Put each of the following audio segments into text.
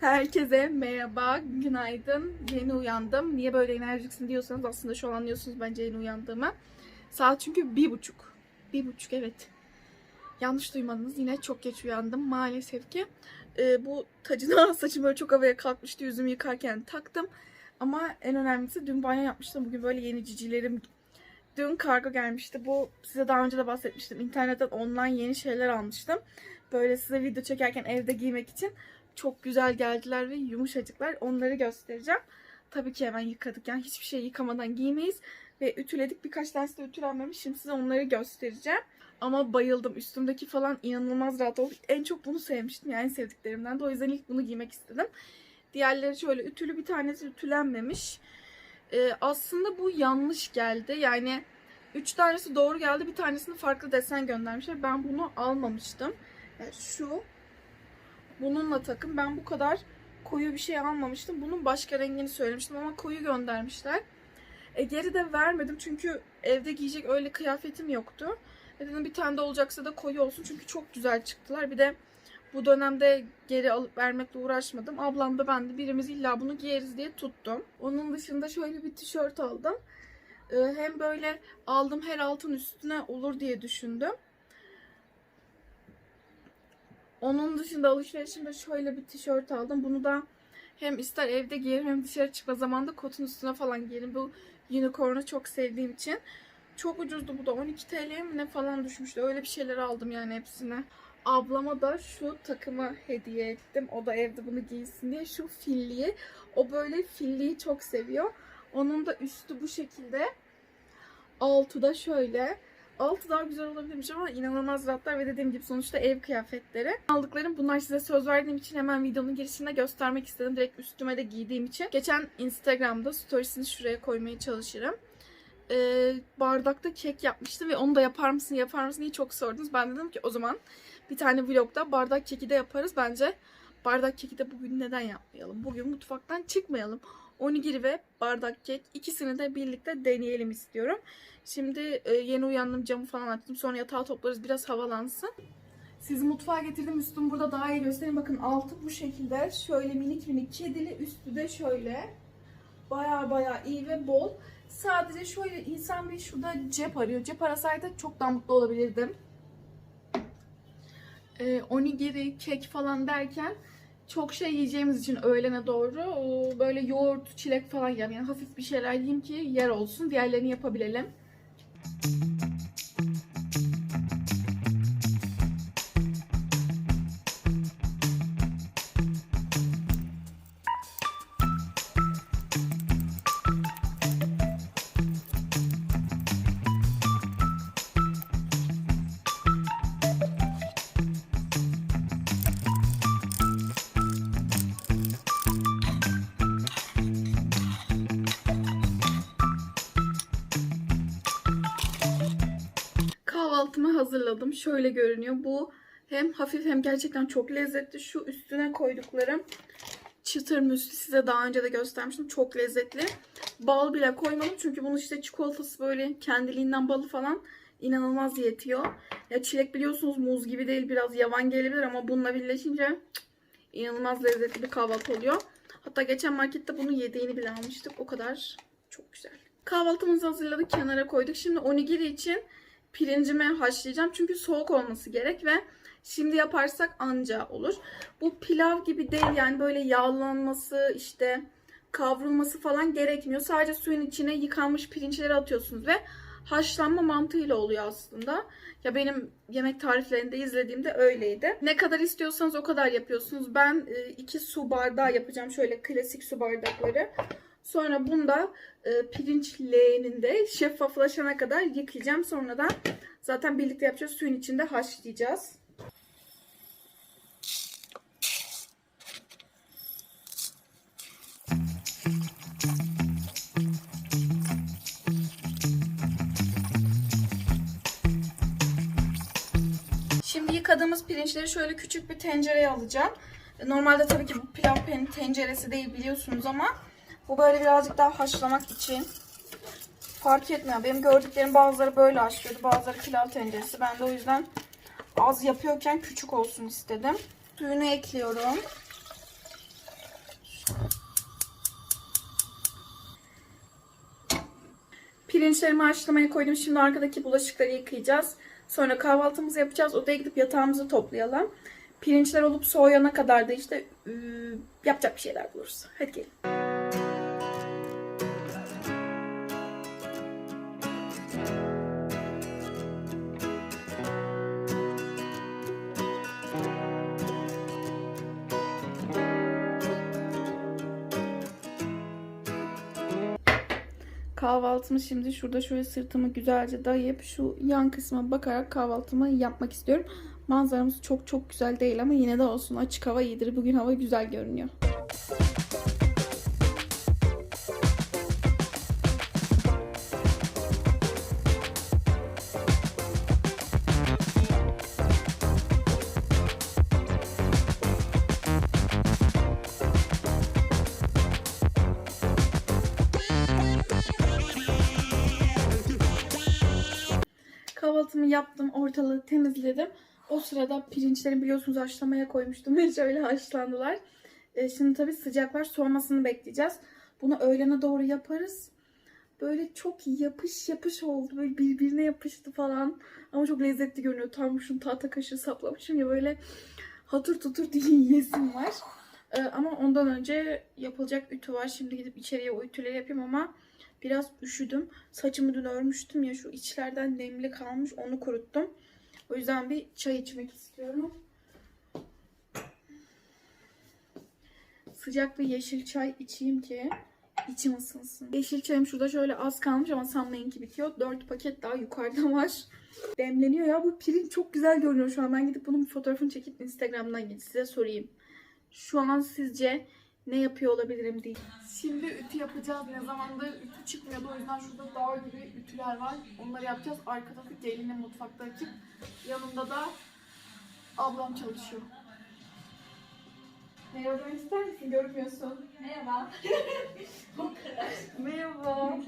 Herkese merhaba, günaydın. Yeni uyandım. Niye böyle enerjiksin diyorsanız aslında şu an anlıyorsunuz bence yeni uyandığımı. Saat çünkü bir buçuk. Bir buçuk evet. Yanlış duymadınız. Yine çok geç uyandım maalesef ki. Ee, bu tacına saçım böyle çok havaya kalkmıştı. Yüzümü yıkarken taktım. Ama en önemlisi dün banyo yapmıştım. Bugün böyle yeni cicilerim Dün kargo gelmişti. Bu size daha önce de bahsetmiştim. İnternetten online yeni şeyler almıştım. Böyle size video çekerken evde giymek için çok güzel geldiler ve yumuşacıklar. Onları göstereceğim. Tabii ki hemen yıkadık. Yani hiçbir şey yıkamadan giymeyiz. Ve ütüledik. Birkaç tanesi de ütülenmemiş. Şimdi size onları göstereceğim. Ama bayıldım. Üstümdeki falan inanılmaz rahat oldu. En çok bunu sevmiştim. Yani en sevdiklerimden de. O yüzden ilk bunu giymek istedim. Diğerleri şöyle ütülü bir tanesi ütülenmemiş. Ee, aslında bu yanlış geldi. Yani üç tanesi doğru geldi. Bir tanesini farklı desen göndermişler. Ben bunu almamıştım. Yani şu bununla takım. Ben bu kadar koyu bir şey almamıştım. Bunun başka rengini söylemiştim ama koyu göndermişler. E, geri de vermedim çünkü evde giyecek öyle kıyafetim yoktu. E, dedim bir tane de olacaksa da koyu olsun çünkü çok güzel çıktılar. Bir de bu dönemde geri alıp vermekle uğraşmadım. Ablam da ben de birimiz illa bunu giyeriz diye tuttum. Onun dışında şöyle bir tişört aldım. Ee, hem böyle aldım her altın üstüne olur diye düşündüm. Onun dışında alışverişimde şöyle bir tişört aldım. Bunu da hem ister evde giyerim hem dışarı çıkma zamanında kotun üstüne falan giyerim. Bu unicorn'u çok sevdiğim için. Çok ucuzdu bu da 12 TL mi ne falan düşmüştü. Öyle bir şeyler aldım yani hepsine. Ablama da şu takımı hediye ettim. O da evde bunu giysin diye. Şu filliyi. O böyle filliyi çok seviyor. Onun da üstü bu şekilde. Altı da şöyle. Altı daha güzel olabilirmiş ama inanılmaz rahatlar ve dediğim gibi sonuçta ev kıyafetleri. Aldıklarım bunlar size söz verdiğim için hemen videonun girişinde göstermek istedim. Direkt üstüme de giydiğim için. Geçen Instagram'da storiesini şuraya koymaya çalışırım. Ee, bardakta kek yapmıştım ve onu da yapar mısın yapar mısın diye çok sordunuz. Ben dedim ki o zaman bir tane vlogda bardak keki de yaparız. Bence bardak keki de bugün neden yapmayalım? Bugün mutfaktan çıkmayalım. Onigiri ve bardak kek ikisini de birlikte deneyelim istiyorum. Şimdi e, yeni uyandım camı falan açtım. Sonra yatağı toplarız biraz havalansın. Sizi mutfağa getirdim. Üstüm burada daha iyi göstereyim. Bakın altı bu şekilde. Şöyle minik minik kedili. Üstü de şöyle. Baya baya iyi ve bol. Sadece şöyle insan bir şurada cep arıyor. Cep arasaydı çok daha mutlu olabilirdim. Ee, onigiri, kek falan derken çok şey yiyeceğimiz için öğlene doğru böyle yoğurt, çilek falan yiyeyim. Yani hafif bir şeyler yiyeyim ki yer olsun. Diğerlerini yapabilelim. Kahvaltımı hazırladım. Şöyle görünüyor. Bu hem hafif hem gerçekten çok lezzetli. Şu üstüne koyduklarım çıtır müsli size daha önce de göstermiştim. Çok lezzetli. Bal bile koymadım çünkü bunun işte çikolatası böyle kendiliğinden balı falan inanılmaz yetiyor. Ya çilek biliyorsunuz muz gibi değil biraz yavan gelebilir ama bununla birleşince inanılmaz lezzetli bir kahvaltı oluyor. Hatta geçen markette bunu yedeğini bile almıştık. O kadar çok güzel. Kahvaltımızı hazırladık kenara koyduk. Şimdi onigiri için pirincimi haşlayacağım. Çünkü soğuk olması gerek ve şimdi yaparsak anca olur. Bu pilav gibi değil yani böyle yağlanması işte kavrulması falan gerekmiyor. Sadece suyun içine yıkanmış pirinçleri atıyorsunuz ve haşlanma mantığıyla oluyor aslında. Ya benim yemek tariflerinde izlediğimde öyleydi. Ne kadar istiyorsanız o kadar yapıyorsunuz. Ben 2 su bardağı yapacağım. Şöyle klasik su bardakları. Sonra bunu da e, pirinç leğeninde şeffaflaşana kadar yıkayacağım. Sonra da zaten birlikte yapacağız. Suyun içinde haşlayacağız. Şimdi yıkadığımız pirinçleri şöyle küçük bir tencereye alacağım. Normalde tabii ki bu pilav peynir tenceresi değil biliyorsunuz ama bu böyle birazcık daha haşlamak için. Fark etmiyor. Benim gördüklerim bazıları böyle haşlıyordu. Bazıları pilav tenceresi. Ben de o yüzden az yapıyorken küçük olsun istedim. Suyunu ekliyorum. Pirinçlerimi haşlamaya koydum. Şimdi arkadaki bulaşıkları yıkayacağız. Sonra kahvaltımızı yapacağız. Odaya gidip yatağımızı toplayalım. Pirinçler olup soğuyana kadar da işte ıı, yapacak bir şeyler buluruz. Hadi gelin. Kahvaltımı şimdi şurada şöyle sırtımı güzelce dayayıp şu yan kısma bakarak kahvaltımı yapmak istiyorum. Manzaramız çok çok güzel değil ama yine de olsun açık hava iyidir. Bugün hava güzel görünüyor. Kahvaltımı yaptım, ortalığı temizledim. O sırada pirinçleri biliyorsunuz haşlamaya koymuştum ve şöyle haşlandılar. E, şimdi tabii sıcak var, soğumasını bekleyeceğiz. Bunu öğlene doğru yaparız. Böyle çok yapış yapış oldu. Böyle birbirine yapıştı falan. Ama çok lezzetli görünüyor. Tam şunu tahta kaşığı saplamışım ya böyle hatır tutur diye yiyesim var. E, ama ondan önce yapılacak ütü var. Şimdi gidip içeriye o ütüleri yapayım ama biraz üşüdüm. Saçımı dün örmüştüm ya şu içlerden nemli kalmış onu kuruttum. O yüzden bir çay içmek istiyorum. Sıcak bir yeşil çay içeyim ki içim ısınsın. Yeşil çayım şurada şöyle az kalmış ama sanmayın ki bitiyor. 4 paket daha yukarıda var. Demleniyor ya bu pirinç çok güzel görünüyor şu an. Ben gidip bunun bir fotoğrafını çekip Instagram'dan size sorayım. Şu an sizce ne yapıyor olabilirim diye. Şimdi ütü yapacağız. Ne zamandır ütü çıkmıyordu. O yüzden şurada dağ gibi ütüler var. Onları yapacağız. Arkada da gelinin mutfakta ekip. Yanında da ablam çalışıyor. Merhaba demek ister misin? Görmüyorsun. Merhaba. Merhaba.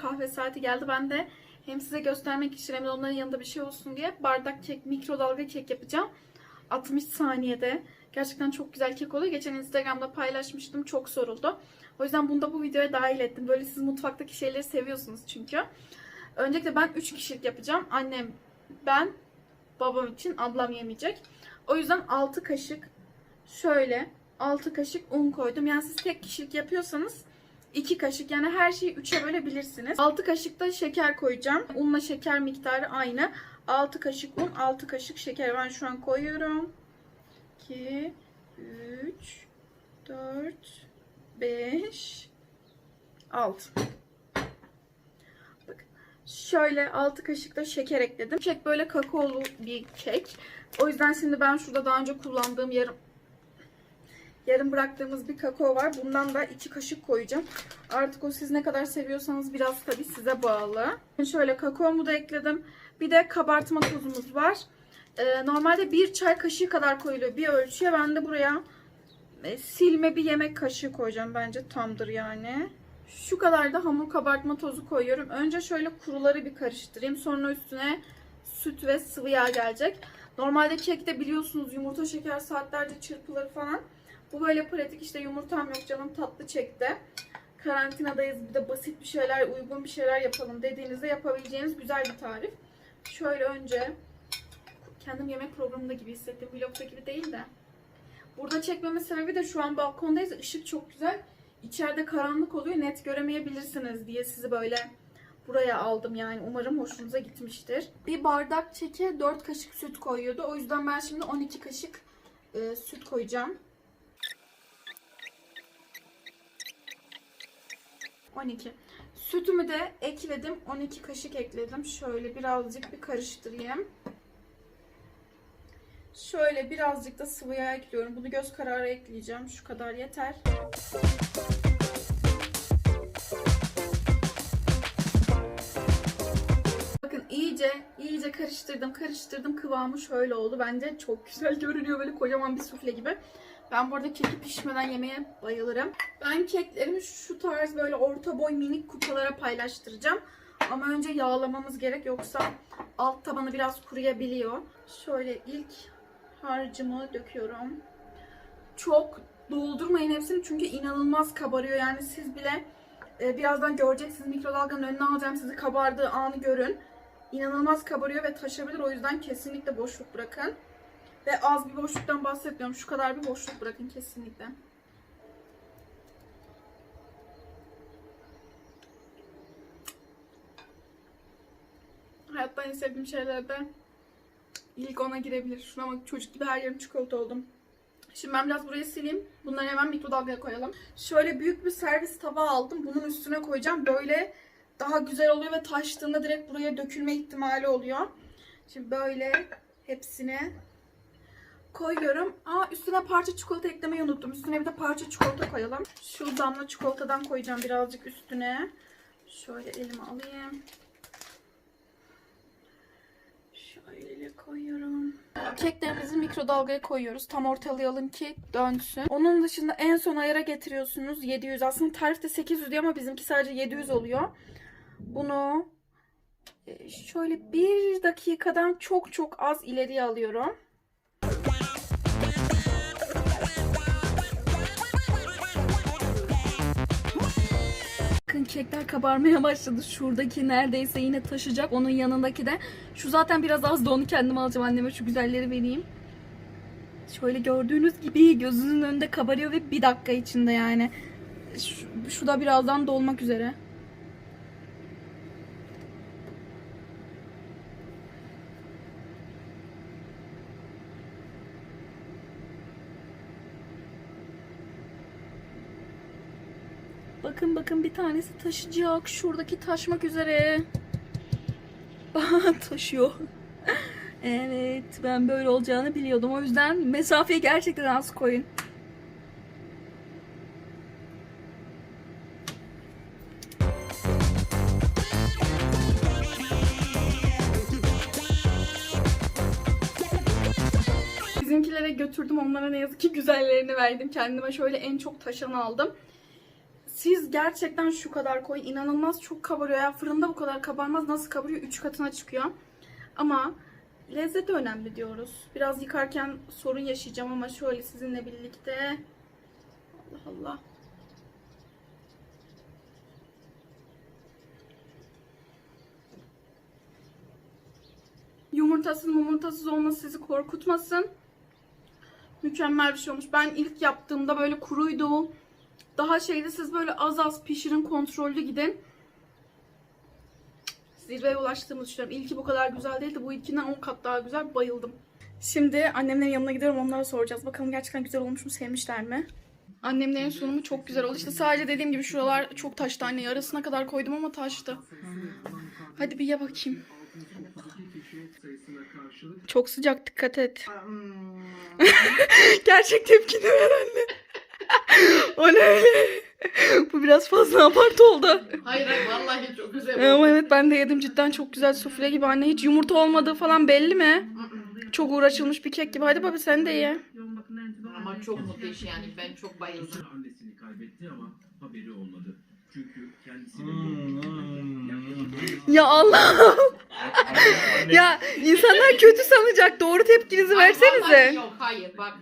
Kahve saati geldi. Ben de hem size göstermek için hem de onların yanında bir şey olsun diye bardak kek, mikrodalga kek yapacağım. 60 saniyede. Gerçekten çok güzel kek oluyor. Geçen Instagram'da paylaşmıştım. Çok soruldu. O yüzden bunu da bu videoya dahil ettim. Böyle siz mutfaktaki şeyleri seviyorsunuz çünkü. Öncelikle ben 3 kişilik yapacağım. Annem, ben, babam için ablam yemeyecek. O yüzden 6 kaşık şöyle 6 kaşık un koydum. Yani siz tek kişilik yapıyorsanız 2 kaşık yani her şeyi 3'e bölebilirsiniz. 6 kaşık da şeker koyacağım. Unla şeker miktarı aynı. 6 kaşık un, 6 kaşık şeker ben şu an koyuyorum. 2 3 4 5 6 Bakın. Şöyle 6 kaşık da şeker ekledim. Kek böyle kakaolu bir kek. O yüzden şimdi ben şurada daha önce kullandığım yarım yarım bıraktığımız bir kakao var. Bundan da 2 kaşık koyacağım. Artık o siz ne kadar seviyorsanız biraz tabii size bağlı. Şöyle kakaomu da ekledim. Bir de kabartma tozumuz var. Ee, normalde bir çay kaşığı kadar koyuluyor bir ölçüye. Ben de buraya e, silme bir yemek kaşığı koyacağım bence tamdır yani. Şu kadar da hamur kabartma tozu koyuyorum. Önce şöyle kuruları bir karıştırayım. Sonra üstüne süt ve sıvı yağ gelecek. Normalde kekte biliyorsunuz yumurta şeker saatlerce çırpılır falan. Bu böyle pratik işte yumurtam yok canım tatlı çekti. Karantinadayız bir de basit bir şeyler, uygun bir şeyler yapalım dediğinizde yapabileceğiniz güzel bir tarif. Şöyle önce kendim yemek programında gibi hissettim. Vlogda gibi değil de. Burada çekmeme sebebi de şu an balkondayız. Işık çok güzel. İçeride karanlık oluyor. Net göremeyebilirsiniz diye sizi böyle buraya aldım yani. Umarım hoşunuza gitmiştir. Bir bardak çeke 4 kaşık süt koyuyordu. O yüzden ben şimdi 12 kaşık e, süt koyacağım. 12. Sütümü de ekledim. 12 kaşık ekledim. Şöyle birazcık bir karıştırayım. Şöyle birazcık da sıvı yağ ekliyorum. Bunu göz kararı ekleyeceğim. Şu kadar yeter. Bakın iyice iyice karıştırdım karıştırdım kıvamı şöyle oldu. Bence çok güzel görünüyor böyle kocaman bir sufle gibi. Ben bu arada keki pişmeden yemeye bayılırım. Ben keklerimi şu tarz böyle orta boy minik kupalara paylaştıracağım. Ama önce yağlamamız gerek yoksa alt tabanı biraz kuruyabiliyor. Şöyle ilk harcımı döküyorum. Çok doldurmayın hepsini çünkü inanılmaz kabarıyor. Yani siz bile e, birazdan göreceksiniz mikrodalganın önüne alacağım sizi kabardığı anı görün. İnanılmaz kabarıyor ve taşabilir. O yüzden kesinlikle boşluk bırakın. Ve az bir boşluktan bahsetmiyorum. Şu kadar bir boşluk bırakın kesinlikle. Hayatta en sevdiğim şeylerden ilk ona girebilir. Şuna bak çocuk gibi her yerim çikolata oldum. Şimdi ben biraz burayı sileyim. Bunları hemen mikrodalgaya koyalım. Şöyle büyük bir servis tava aldım. Bunun üstüne koyacağım. Böyle daha güzel oluyor ve taştığında direkt buraya dökülme ihtimali oluyor. Şimdi böyle hepsini koyuyorum. Aa üstüne parça çikolata eklemeyi unuttum. Üstüne bir de parça çikolata koyalım. Şu damla çikolatadan koyacağım birazcık üstüne. Şöyle elime alayım. Şöyle koyuyorum. Keklerimizi mikrodalgaya koyuyoruz. Tam ortalayalım ki dönsün. Onun dışında en son ayara getiriyorsunuz. 700. Aslında tarifte 800 diyor ama bizimki sadece 700 oluyor. Bunu e, şöyle bir dakikadan çok çok az ileriye alıyorum. Bakın kekler kabarmaya başladı. Şuradaki neredeyse yine taşacak. Onun yanındaki de. Şu zaten biraz az da onu kendim alacağım. Anneme şu güzelleri vereyim. Şöyle gördüğünüz gibi gözünün önünde kabarıyor ve bir dakika içinde yani. Şu, şu da birazdan dolmak üzere. Bakın bakın bir tanesi taşıyacak. Şuradaki taşmak üzere. Taşıyor. evet ben böyle olacağını biliyordum. O yüzden mesafeyi gerçekten az koyun. Bizimkilere götürdüm. Onlara ne yazık ki güzellerini verdim. Kendime şöyle en çok taşanı aldım. Siz gerçekten şu kadar koyun. İnanılmaz çok kabarıyor. Ya fırında bu kadar kabarmaz. Nasıl kabarıyor? 3 katına çıkıyor. Ama lezzet önemli diyoruz. Biraz yıkarken sorun yaşayacağım ama şöyle sizinle birlikte. Allah Allah. Yumurtasız mumurtasız olması sizi korkutmasın. Mükemmel bir şey olmuş. Ben ilk yaptığımda böyle kuruydu. Daha şeyde siz böyle az az pişirin kontrollü gidin. Zirveye ulaştığımı düşünüyorum. İlki bu kadar güzel değildi. Bu ilkinden 10 kat daha güzel. Bayıldım. Şimdi annemlerin yanına gidiyorum. Onlara soracağız. Bakalım gerçekten güzel olmuş mu? Sevmişler mi? Annemlerin sunumu çok güzel oldu. İşte sadece dediğim gibi şuralar çok taştı anne. Yarısına kadar koydum ama taştı. Hadi bir ye bakayım. Çok sıcak dikkat et. Gerçek tepkini ver anne. O ne öyle? Bu biraz fazla apart oldu. Hayır hayır vallahi çok güzel. Ama evet ben de yedim cidden çok güzel sufle gibi anne. Hiç yumurta olmadığı falan belli mi? Çok uğraşılmış bir kek gibi. Hadi baba sen de ye. Ama çok muhteş yani. Ben çok bayıldım. Annesini kaybetti ama haberi olmadı. Çünkü kendisinin Hmm. Ya Allah. ya insanlar kötü sanacak. Doğru tepkinizi versenize. Yok hayır bak.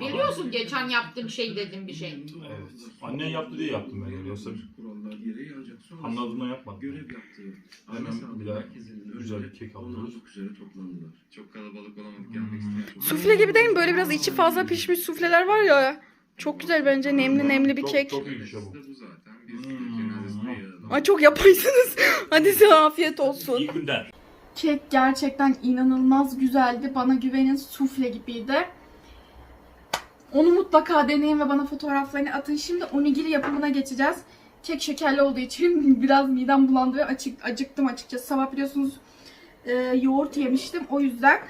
Biliyorsun geçen yaptığım şey dedim bir şey. Evet. Annen yaptı diye yaptım ben yani. Yoksa kurallar gereği ancak sonrasında anladığımdan yapmadım. görev yaptığı Hemen aile sağlığı bir daha merkezinin güzel önünde bir kek 16 alıyoruz. üzere toplandılar. Çok kalabalık olamadık gelmek isteyen. Sufle gibi değil mi? Böyle biraz içi fazla pişmiş sufleler var ya. Çok güzel bence. Nemli nemli bir Çok- kek. Çok iyi bir şey bu. Bu zaten. Biz Hmm. Ay çok yapaysınız. Hadi size afiyet olsun. İyi günler. Kek gerçekten inanılmaz güzeldi. Bana güvenin sufle gibiydi. Onu mutlaka deneyin ve bana fotoğraflarını atın. Şimdi onigiri yapımına geçeceğiz. Kek şekerli olduğu için biraz midem bulandı ve açık, acıktım açıkçası. Sabah biliyorsunuz e, yoğurt yemiştim o yüzden.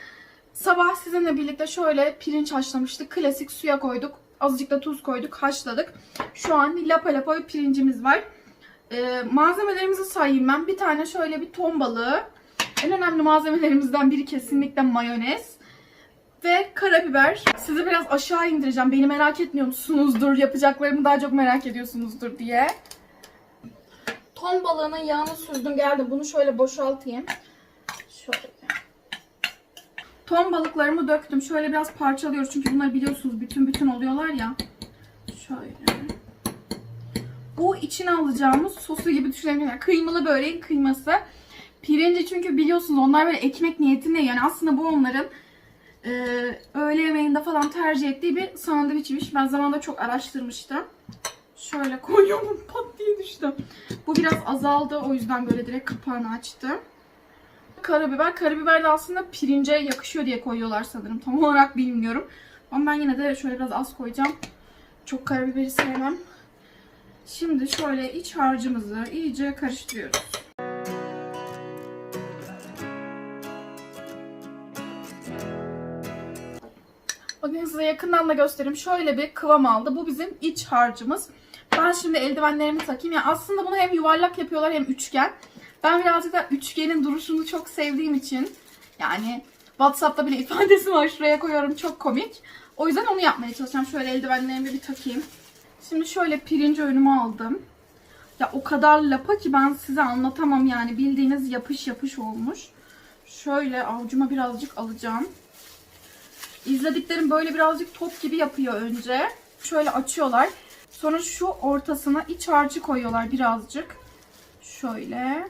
Sabah sizinle birlikte şöyle pirinç haşlamıştık. Klasik suya koyduk. Azıcık da tuz koyduk, haşladık. Şu an lapa lapa pirincimiz var. E, malzemelerimizi sayayım ben. Bir tane şöyle bir ton balığı. En önemli malzemelerimizden biri kesinlikle mayonez ve karabiber. Sizi biraz aşağı indireceğim. Beni merak etmiyor musunuzdur? Yapacaklarımı daha çok merak ediyorsunuzdur diye. Ton balığının yağını süzdüm geldim. Bunu şöyle boşaltayım. Şöyle. Ton balıklarımı döktüm. Şöyle biraz parçalıyoruz. Çünkü bunları biliyorsunuz bütün bütün oluyorlar ya. Şöyle. Bu içine alacağımız sosu gibi düşünebilirim. Yani kıymalı böreğin kıyması. Pirinci çünkü biliyorsunuz onlar böyle ekmek niyetinde yani aslında bu onların e, öğle yemeğinde falan tercih ettiği bir sandviçmiş. Ben zamanında çok araştırmıştım. Şöyle koyuyorum pat diye düştüm. Bu biraz azaldı o yüzden böyle direkt kapağını açtım. Karabiber. Karabiber de aslında pirince yakışıyor diye koyuyorlar sanırım. Tam olarak bilmiyorum. Ama ben yine de şöyle biraz az koyacağım. Çok karabiberi sevmem. Şimdi şöyle iç harcımızı iyice karıştırıyoruz. Bakın size yakından da göstereyim. Şöyle bir kıvam aldı. Bu bizim iç harcımız. Ben şimdi eldivenlerimi takayım. Yani aslında bunu hem yuvarlak yapıyorlar hem üçgen. Ben birazcık da üçgenin duruşunu çok sevdiğim için yani WhatsApp'ta bile ifadesi var. Şuraya koyuyorum. Çok komik. O yüzden onu yapmaya çalışacağım. Şöyle eldivenlerimi bir takayım. Şimdi şöyle pirinci önüme aldım. Ya o kadar lapa ki ben size anlatamam yani. Bildiğiniz yapış yapış olmuş. Şöyle avucuma birazcık alacağım. İzlediklerim böyle birazcık top gibi yapıyor önce. Şöyle açıyorlar. Sonra şu ortasına iç harcı koyuyorlar birazcık. Şöyle.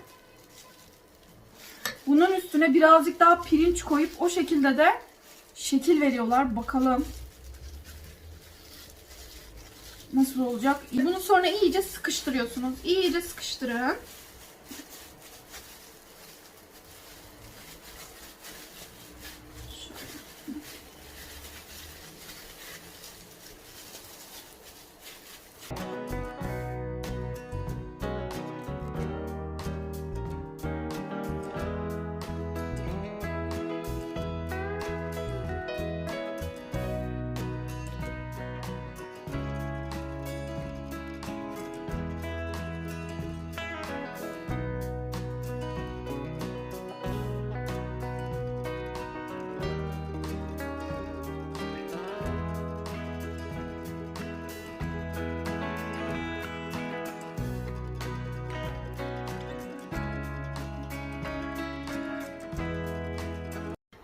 Bunun üstüne birazcık daha pirinç koyup o şekilde de şekil veriyorlar. Bakalım. Nasıl olacak? Bunu sonra iyice sıkıştırıyorsunuz. İyice sıkıştırın.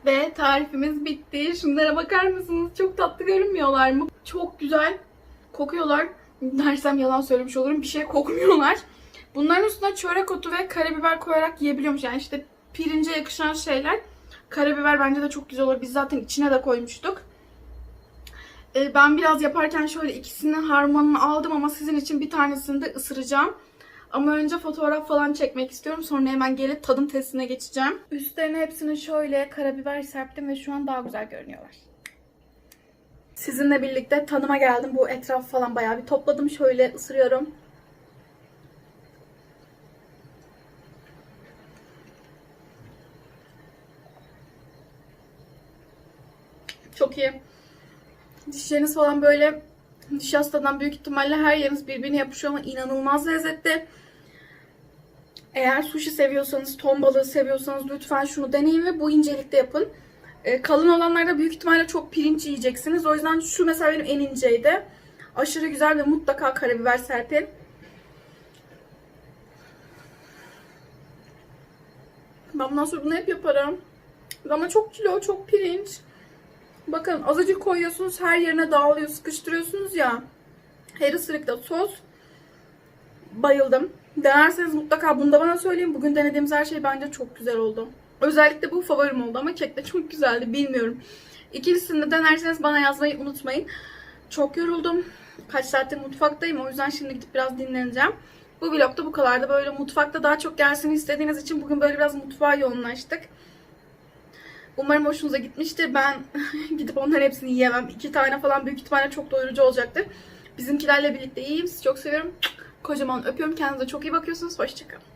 Ve tarifimiz bitti. Şunlara bakar mısınız? Çok tatlı görünmüyorlar mı? Çok güzel kokuyorlar. Dersem yalan söylemiş olurum. Bir şey kokmuyorlar. Bunların üstüne çörek otu ve karabiber koyarak yiyebiliyormuş. Yani işte pirince yakışan şeyler. Karabiber bence de çok güzel olur. Biz zaten içine de koymuştuk. Ee, ben biraz yaparken şöyle ikisinin harmanını aldım ama sizin için bir tanesini de ısıracağım. Ama önce fotoğraf falan çekmek istiyorum. Sonra hemen gelip tadım testine geçeceğim. Üstlerine hepsini şöyle karabiber serptim ve şu an daha güzel görünüyorlar. Sizinle birlikte tanıma geldim. Bu etraf falan bayağı bir topladım. Şöyle ısırıyorum. Çok iyi. Dişleriniz falan böyle nişastadan büyük ihtimalle her yeriniz birbirine yapışıyor ama inanılmaz lezzetli. Eğer sushi seviyorsanız, ton balığı seviyorsanız lütfen şunu deneyin ve bu incelikte yapın. E, kalın olanlarda büyük ihtimalle çok pirinç yiyeceksiniz. O yüzden şu mesela benim en inceydi. Aşırı güzel ve mutlaka karabiber serpin. Ben bundan sonra bunu hep yaparım. Ama çok kilo, çok pirinç. Bakın azıcık koyuyorsunuz her yerine dağılıyor, sıkıştırıyorsunuz ya. Her ısırıkta sos. Bayıldım. Denerseniz mutlaka bunu da bana söyleyin. Bugün denediğimiz her şey bence çok güzel oldu. Özellikle bu favorim oldu ama kek de çok güzeldi. Bilmiyorum. İkincisini de denerseniz bana yazmayı unutmayın. Çok yoruldum. Kaç saattir mutfaktayım. O yüzden şimdi gidip biraz dinleneceğim. Bu vlogda bu kadardı. Böyle mutfakta daha çok gelsin istediğiniz için bugün böyle biraz mutfağa yoğunlaştık. Umarım hoşunuza gitmiştir. Ben gidip onların hepsini yiyemem. İki tane falan büyük ihtimalle çok doyurucu olacaktır. Bizimkilerle birlikte yiyeyim. Sizi çok seviyorum. Kocaman öpüyorum. Kendinize çok iyi bakıyorsunuz. Hoşçakalın.